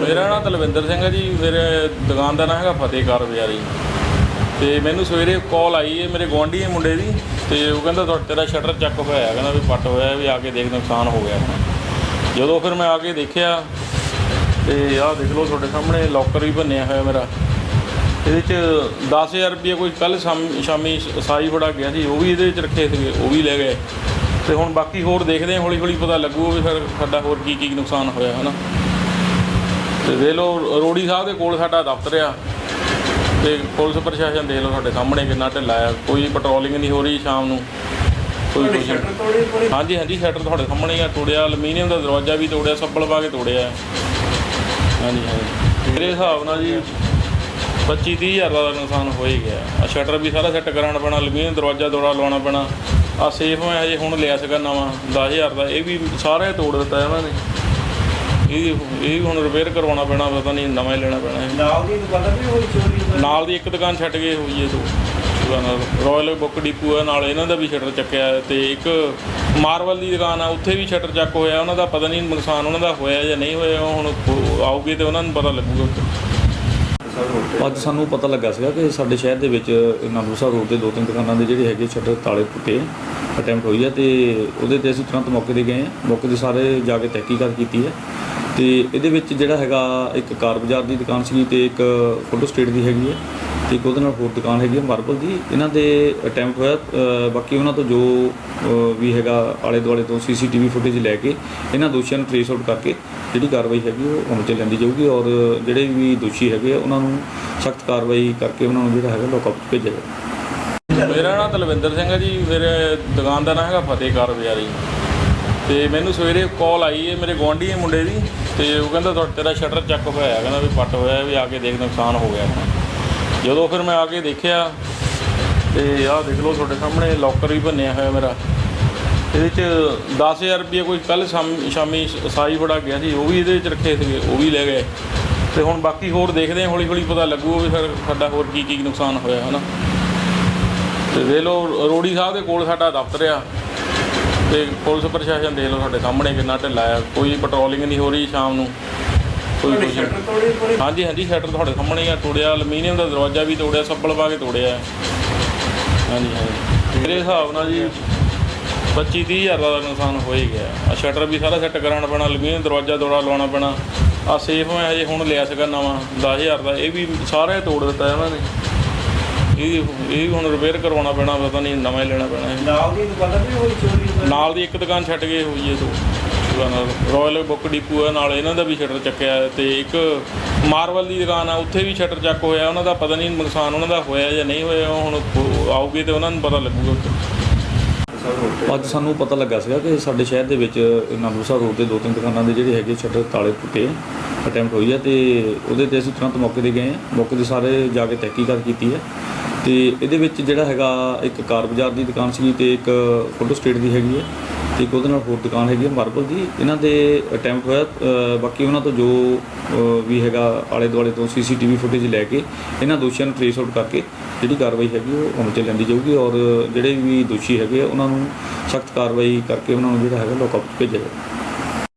ਮੇਰਾ ਨਾਮ ਤਲਵਿੰਦਰ ਸਿੰਘ ਹੈ ਜੀ ਫਿਰ ਦੁਕਾਨ ਦਾ ਨਾਮ ਹੈਗਾ ਫਤਿਹਕਾਰ ਬਜ਼ਾਰੀ। ਤੇ ਮੈਨੂੰ ਸਵੇਰੇ ਕਾਲ ਆਈ ਹੈ ਮੇਰੇ ਗੁਆਂਢੀ ਮੁੰਡੇ ਦੀ, ਤੇ ਉਹ ਕਹਿੰਦਾ ਤੁਹਾਡਾ ਤੇਰਾ ਸ਼ਟਰ ਚੱਕ ਹੋਇਆ ਹੈ ਕਹਿੰਦਾ ਵੀ ਪੱਟ ਹੋਇਆ, ਵੀ ਆ ਕੇ ਦੇਖ ਨੁਕਸਾਨ ਹੋ ਗਿਆ। ਜਦੋਂ ਫਿਰ ਮੈਂ ਆ ਕੇ ਦੇਖਿਆ ਤੇ ਆਹ ਦੇਖ ਲਓ ਤੁਹਾਡੇ ਸਾਹਮਣੇ ਲੋਕਰ ਵੀ ਭੰਨਿਆ ਹੋਇਆ ਮੇਰਾ। ਇਹਦੇ ਚ 10000 ਰੁਪਏ ਕੋਈ ਕੱਲ ਸ਼ਾਮੀ ਸਾਈ ਫੜਾ ਗਿਆ ਸੀ, ਉਹ ਵੀ ਇਹਦੇ ਵਿੱਚ ਰੱਖੇ ਸੀਗੇ, ਉਹ ਵੀ ਲੈ ਗਏ। ਤੇ ਹੁਣ ਬਾਕੀ ਹੋਰ ਦੇਖਦੇ ਹਾਂ ਹੌਲੀ ਹੌਲੀ ਪਤਾ ਲੱਗੂ ਵੀ ਫਿਰ ਸਾਡਾ ਹੋਰ ਕੀ ਕੀ ਨੁਕਸਾਨ ਹੋਇਆ, ਹਨਾ। ਤੇ ਦੇਖ ਲਓ, ਰੋੜੀ ਸਾਹਿਬ ਦੇ ਕੋਲ ਸਾਡਾ ਦਫ਼ਤਰ ਆ। ਤੇ ਪੁਲਿਸ ਪ੍ਰਸ਼ਾਸਨ ਦੇਖ ਲਓ ਸਾਡੇ ਸਾਹਮਣੇ ਕਿੰਨਾ ਢਿੱਲਾ ਆ, ਕੋਈ ਪੈਟਰੋਲਿੰਗ ਨਹੀਂ ਹੋ ਰਹੀ ਸ਼ਾਮ ਨੂੰ। ਕੋਈ ਕੁਛ ਨਹੀਂ। ਹਾਂਜੀ ਹਾਂਜੀ ਸ਼ਟਰ ਤੁਹਾਡੇ ਸਾਹਮਣੇ ਹੀ ਆ ਤੋੜਿਆ ਐਲੂਮੀਨੀਅਮ ਦਾ ਦਰਵਾਜ਼ਾ ਵੀ ਤੋੜਿਆ ਸੱਬਲ ਪਾ ਕੇ ਤੋੜਿਆ। ਹਾਂਜੀ ਹਾਂਜੀ। ਮੇਰੇ ਹਿਸਾਬ ਨਾਲ ਜੀ 25 30 ਹਜ਼ਾਰ ਦਾ ਨੁਕਸਾਨ ਹੋ ਹੀ ਗਿਆ। ਆ ਸ਼ਟਰ ਵੀ ਸਾਰਾ ਸੈੱਟ ਕਰਾਉਣਾ ਪੈਣਾ ਐਲੂਮੀਨੀਅਮ ਦਰਵਾਜ਼ਾ ਦੋੜਾ ਲਾਉਣਾ ਪੈਣਾ। ਆ ਸੇਫ ਮੈਂ ਹਜੇ ਹੁਣ ਲਿਆ ਸੀਗਾ ਨਵਾਂ 10000 ਦਾ। ਇਹ ਵੀ ਸਾਰਾ ਹੀ ਤੋੜ ਦਿੱਤਾ ਇਹਨਾਂ ਨੇ। ਇਹ ਇਹ ਵੀ ਹੁਣ ਰਿਪੇਅਰ ਕਰਵਾਉਣਾ ਪੈਣਾ ਪਤਾ ਨਹੀਂ ਨਵਾਂ ਹੀ ਲੈਣਾ ਪੈਣਾ। ਇਹ ਨਾਲ ਦੀ ਦੁਕਾਨ ਵੀ ਹੋਈ ਚੋਰੀ ਨਾਲ ਦੀ ਇੱਕ ਦੁਕਾਨ ਛੱਡ ਕੇ ਹੋਈ ਹੈ ਦੋ ਦੁਕਾਨਾਂ ਰਾਇਲ ਬੁੱਕ ਡਿਪੂ ਹੈ ਨਾਲ ਇਹਨਾਂ ਦਾ ਵੀ ਸ਼ਟਰ ਚੱਕਿਆ ਹੈ ਤੇ ਇੱਕ ਮਾਰਵਲ ਦੀ ਦੁਕਾਨ ਆ, ਉੱਥੇ ਵੀ ਸ਼ਟਰ ਚੱਕ ਹੋਇਆ। ਉਹਨਾਂ ਦਾ ਪਤਾ ਨਹੀਂ ਨੁਕਸਾਨ ਉਹਨਾਂ ਦਾ ਹੋਇਆ ਜਾਂ ਨਹੀਂ ਹੋਇਆ ਹੁਣ ਆਉਗੇ ਆਊਗੀ ਤੇ ਉਹਨਾਂ ਨੂੰ ਪਤਾ ਲੱਗੂਗਾ ਅੱਜ ਸਾਨੂੰ ਪਤਾ ਲੱਗਾ ਸੀਗਾ ਕਿ ਸਾਡੇ ਸ਼ਹਿਰ ਦੇ ਵਿੱਚ ਨਾਨੂਸਾ ਰੋਡ ਦੇ ਦੋ ਤਿੰਨ ਦੁਕਾਨਾਂ ਦੇ ਜਿਹੜੇ ਹੈਗੇ ਸ਼ਟਰ ਤਾਲੇ ਟੁੱਟੇ, ਅਟੈਂਪਟ ਹੋਈ ਹੈ ਤੇ ਉਹਦੇ ਤੇ ਅਸੀਂ ਤੁਰੰਤ ਮੌਕੇ ਤੇ ਗਏ ਹਾਂ ਮੌਕੇ ਤੇ ਸਾਰੇ ਜਾ ਕੇ ਤਹਿਕੀਕਾਤ ਕੀਤੀ ਹੈ ਤੇ ਇਹਦੇ ਵਿੱਚ ਜਿਹੜਾ ਹੈਗਾ ਇੱਕ ਕਾਰ ਬਾਜ਼ਾਰ ਦੀ ਦੁਕਾਨ ਸੀਗੀ ਤੇ ਇੱਕ ਫੋਟੋ ਸਟੇਟ ਦੀ ਹੈਗੀ ਹੈ ਤੇ ਇੱਕ ਉਹਦੇ ਨਾਲ ਹੋਰ ਦੁਕਾਨ ਹੈਗੀ ਹੈ ਮਾਰਬਲ ਦੀ। ਇਹਨਾਂ ਦੇ ਅਟੈਂਪਟ ਹੋਇਆ ਬਾਕੀ ਉਹਨਾਂ ਤੋਂ ਜੋ ਵੀ ਹੈਗਾ ਆਲੇ ਦੁਆਲੇ ਤੋਂ ਸੀਸੀਟੀਵੀ ਫੁਟੇਜ ਲੈ ਕੇ ਇਹਨਾਂ ਦੋਸ਼ੀਆਂ ਨੂੰ ਟ੍ਰੇਸ ਆਊਟ ਕਰਕੇ ਜਿਹੜੀ ਕਾਰਵਾਈ ਹੈਗੀ ਉਹ ਅਮਲ ਚ ਲੈਂਦੀ ਜਾਊਗੀ ਔਰ ਜਿਹੜੇ ਵੀ ਦੋਸ਼ੀ ਹੈਗੇ ਆ, ਉਹਨਾਂ ਨੂੰ ਸਖਤ ਕਾਰਵਾਈ ਕਰਕੇ ਉਹਨਾਂ ਨੂੰ ਜਿਹੜਾ ਹੈਗਾ ਲੋਕਅਪ ਭੇਜਿਆ ਜਾਊਗਾ ਮੇਰਾ ਨਾਮ ਤਲਵਿੰਦਰ ਸਿੰਘ ਹੈ ਜੀ ਮੇਰੇ ਦੁਕਾਨ ਦਾ ਨਾਮ ਹੈਗਾ ਫਤਿਹਕਾਰ ਬਾਜ਼ਾਰੀ ਤੇ ਮੈਨੂੰ ਸਵੇਰੇ ਕਾਲ ਆਈ ਹੈ ਮੇਰੇ ਗੁਆਂਢੀ ਹੈ ਮੁੰਡੇ ਦੀ ਤੇ ਉਹ ਕਹਿੰਦਾ ਤੁਹਾਡਾ ਤੇਰਾ ਸ਼ਟਰ ਚੱਕ ਹੋਇਆ ਹੈ, ਕਹਿੰਦਾ ਵੀ ਪੱਟ ਹੋਇਆ ਵੀ ਆ ਕੇ ਦੇਖ ਨੁਕਸਾਨ ਹੋ ਗਿਆ। ਜਦੋਂ ਫਿਰ ਮੈਂ ਆ ਕੇ ਦੇਖਿਆ ਤੇ ਆਹ ਦੇਖ ਲਓ ਤੁਹਾਡੇ ਸਾਹਮਣੇ ਲੋਕਰ ਵੀ ਭੰਨਿਆ ਹੋਇਆ ਮੇਰਾ। ਇਹਦੇ ਚ 10000 ਰੁਪਏ ਕੋਈ ਕੱਲ ਸ਼ਾਮੀ ਸਾਈ ਫੜਾ ਗਿਆ ਸੀ ਉਹ ਵੀ ਇਹਦੇ ਵਿੱਚ ਰੱਖੇ ਸੀਗੇ ਉਹ ਵੀ ਲੈ ਗਏ। ਤੇ ਹੁਣ ਬਾਕੀ ਹੋਰ ਦੇਖਦੇ ਹਾਂ ਹੌਲੀ ਹੌਲੀ ਪਤਾ ਲੱਗੂ ਵੀ ਫਿਰ ਸਾਡਾ ਹੋਰ ਕੀ ਕੀ ਨੁਕਸਾਨ ਹੋਇਆ ਹਨਾ। ਤੇ ਦੇਖ ਲਓ ਰੋੜੀ ਸਾਹਿਬ ਦੇ ਕੋਲ ਸਾਡਾ ਦਫ਼ਤਰ ਆ। ਤੇ ਪੁਲਿਸ ਪ੍ਰਸ਼ਾਸਨ ਦੇਖ ਲਓ ਸਾਡੇ ਸਾਹਮਣੇ ਕਿੰਨਾ ਢਿੱਲਾ ਆ। ਕੋਈ ਪੈਟਰੋਲਿੰਗ ਨਹੀਂ ਹੋ ਰਹੀ ਸ਼ਾਮ ਨੂੰ। ਕੋਈ ਨਹੀਂ। ਪੂਰੀ ਹਾਂਜੀ ਹਾਂਜੀ ਸ਼ਟਰ ਤੁਹਾਡੇ ਸਾਹਮਣੇ ਹੀ ਆ। ਤੋੜਿਆ ਐਲੂਮੀਨੀਅਮ ਦਾ ਦਰਵਾਜ਼ਾ ਵੀ ਤੋੜਿਆ ਸੱਬਲ ਪਾ ਕੇ ਤੋੜਿਆ। ਹਾਂਜੀ ਹਾਂਜੀ। ਮੇਰੇ ਹਿਸਾਬ ਨਾਲ ਜੀ 25 30 ਹਜ਼ਾਰ ਦਾ ਨੁਕਸਾਨ ਹੋ ਹੀ ਗਿਆ। ਆ ਸ਼ਟਰ ਵੀ ਸਾਰਾ ਸੈੱਟ ਕਰਾਉਣਾ ਪੈਣਾ ਐਲੂਮੀਨੀਅਮ ਦਰਵਾਜ਼ਾ ਦੋੜਾ ਲਾਉਣਾ ਪੈਣਾ। ਆ ਸੇਫ ਮੈਂ ਹਜੇ ਹੁਣ ਲਿਆ ਸੀਗਾ ਨਵਾਂ 10000 ਦਾ। ਇਹ ਵੀ ਸਾਰਾ ਤੋੜ ਦਿੱਤਾ ਇਹਨਾਂ ਨੇ। ਇਹ ਇਹ ਵੀ ਹੁਣ ਰਿਪੇਅਰ ਕਰਵਾਉਣਾ ਪੈਣਾ ਪਤਾ ਨਹੀਂ ਨਵਾਂ ਹੀ ਲੈਣਾ ਪੈਣਾ ਇਹ। ਨਾਲ ਦੀ ਦੁਕਾਨ ਵੀ ਹੋਈ ਚੋਰੀ ਨਾਲ ਦੀ ਇੱਕ ਦੁਕਾਨ ਛੱਡ ਕੇ ਹੋਈ ਹੈ ਦੁਕਾਨਾਂ ਰਾਇਲ ਬੁੱਕ ਡਿਪੂ ਹੈ ਨਾਲ ਇਹਨਾਂ ਦਾ ਵੀ ਸ਼ਟਰ ਚੱਕਿਆ ਹੈ ਤੇ ਇੱਕ ਮਾਰਵਲ ਦੀ ਦੁਕਾਨ ਆ ਉੱਥੇ ਵੀ ਸ਼ਟਰ ਚੱਕ ਹੋਇਆ ਉਹਨਾਂ ਦਾ ਪਤਾ ਨਹੀਂ ਨੁਕਸਾਨ ਉਹਨਾਂ ਦਾ ਹੋਇਆ ਜਾਂ ਨਹੀਂ ਹੋਇਆ ਹੁਣ ਆਊਗੀ ਤੇ ਉਹਨਾਂ ਨੂੰ ਪਤਾ ਲੱਗੂਗਾ ਅੱਜ ਸਾਨੂੰ ਪਤਾ ਲੱਗਾ ਸੀਗਾ ਕਿ ਸਾਡੇ ਸ਼ਹਿਰ ਦੇ ਵਿੱਚ ਨਾਨੂਸਾ ਰੋਡ ਦੇ ਦੋ ਤਿੰਨ ਦੁਕਾਨਾਂ ਦੇ ਜਿਹੜੇ ਹੈਗੇ ਸ਼ਟਰ ਤਾਲੇ ਟੁੱਟੇ ਅਟੈਂਪਟ ਹੋਈ ਹੈ ਤੇ ਉਹਦੇ ਤੇ ਅਸੀਂ ਤੁਰੰਤ ਮੌਕੇ ਤੇ ਗਏ ਹਾਂ ਮੌਕੇ ਤੇ ਸਾਰੇ ਜਾ ਕੇ ਤਹਿਕੀਕਾਤ ਕੀਤੀ ਹੈ। ਤੇ ਇਹਦੇ ਵਿੱਚ ਜਿਹੜਾ ਹੈਗਾ ਇੱਕ ਕਾਰ ਬਾਜ਼ਾਰ ਦੀ ਦੁਕਾਨ ਸੀਗੀ ਤੇ ਇੱਕ ਫੋਟੋ ਸਟੇਟ ਦੀ ਹੈਗੀ ਹੈ ਤੇ ਇੱਕ ਉਹਦੇ ਨਾਲ ਹੋਰ ਦੁਕਾਨ ਹੈਗੀ ਹੈ ਮਾਰਬਲ ਦੀ। ਇਹਨਾਂ ਦੇ ਅਟੈਂਪਟ ਹੋਇਆ ਬਾਕੀ ਉਹਨਾਂ ਤੋਂ ਜੋ ਵੀ ਹੈਗਾ ਆਲੇ ਦੁਆਲੇ ਤੋਂ ਸੀਸੀਟੀਵੀ ਫੁਟੇਜ ਲੈ ਕੇ ਇਹਨਾਂ ਦੋਸ਼ੀਆਂ ਨੂੰ ਟ੍ਰੇਸ ਆਊਟ ਕਰਕੇ ਜਿਹੜੀ ਕਾਰਵਾਈ ਹੈਗੀ ਉਹ ਅਮਲ ਚ ਲੈਂਦੀ ਜਾਊਗੀ ਔਰ ਜਿਹੜੇ ਵੀ ਦੋਸ਼ੀ ਹੈਗੇ ਆ, ਉਹਨਾਂ ਨੂੰ ਸਖਤ ਕਾਰਵਾਈ ਕਰਕੇ ਉਹਨਾਂ ਨੂੰ ਜਿਹੜਾ ਹੈਗਾ ਲੋਕਅਪ ਭੇਜਿਆ ਜਾਊਗਾ।